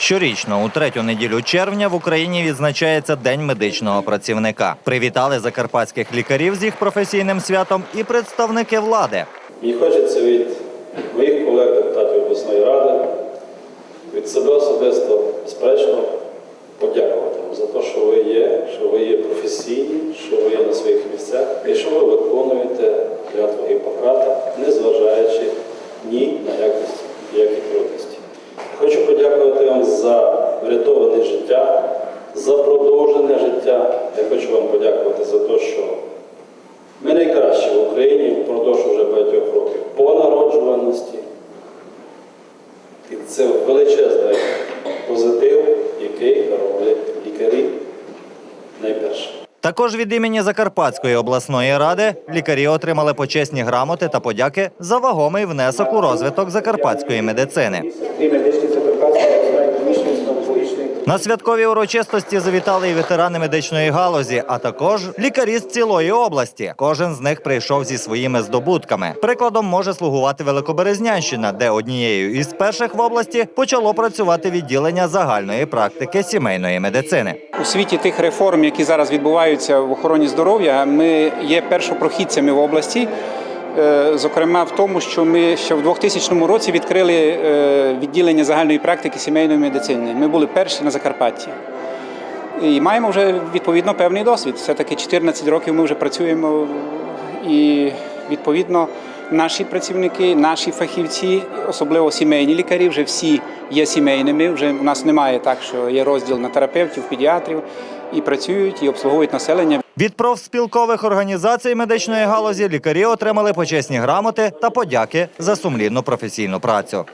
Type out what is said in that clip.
Щорічно, у третю неділю червня в Україні відзначається День медичного працівника. Привітали закарпатських лікарів з їх професійним святом і представники влади. Мені хочеться від моїх колег, депутатів обласної ради, від себе особисто, безперечно, подякувати вам за те, що ви є, що ви є професійні, що ви є на своїх місцях і що ви виконуєте клятву Гіппократа, незважаючи ні на. Хочу подякувати вам за врятоване життя, за продовжене життя. Я хочу вам подякувати за те, що Також від імені Закарпатської обласної ради лікарі отримали почесні грамоти та подяки за вагомий внесок у розвиток закарпатської медицини. На святковій урочистості завітали і ветерани медичної галузі, а також лікарі з цілої області. Кожен з них прийшов зі своїми здобутками. Прикладом може слугувати Великоберезнянщина, де однією із перших в області почало працювати відділення загальної практики сімейної медицини. У світі тих реформ, які зараз відбуваються в охороні здоров'я, ми є першопрохідцями в області. Е, Зокрема, в тому, що ми ще в 2000 році відкрили е, відділення загальної практики сімейної медицини. Ми були перші на Закарпатті. І маємо вже відповідно певний досвід. Все-таки 14 років ми вже працюємо, і відповідно наші працівники, наші фахівці, особливо сімейні лікарі, вже всі є сімейними. Вже в нас немає так, що є розділ на терапевтів, педіатрів і працюють, і обслуговують населення. Від профспілкових організацій медичної галузі лікарі отримали почесні грамоти та подяки за сумлінну професійну працю.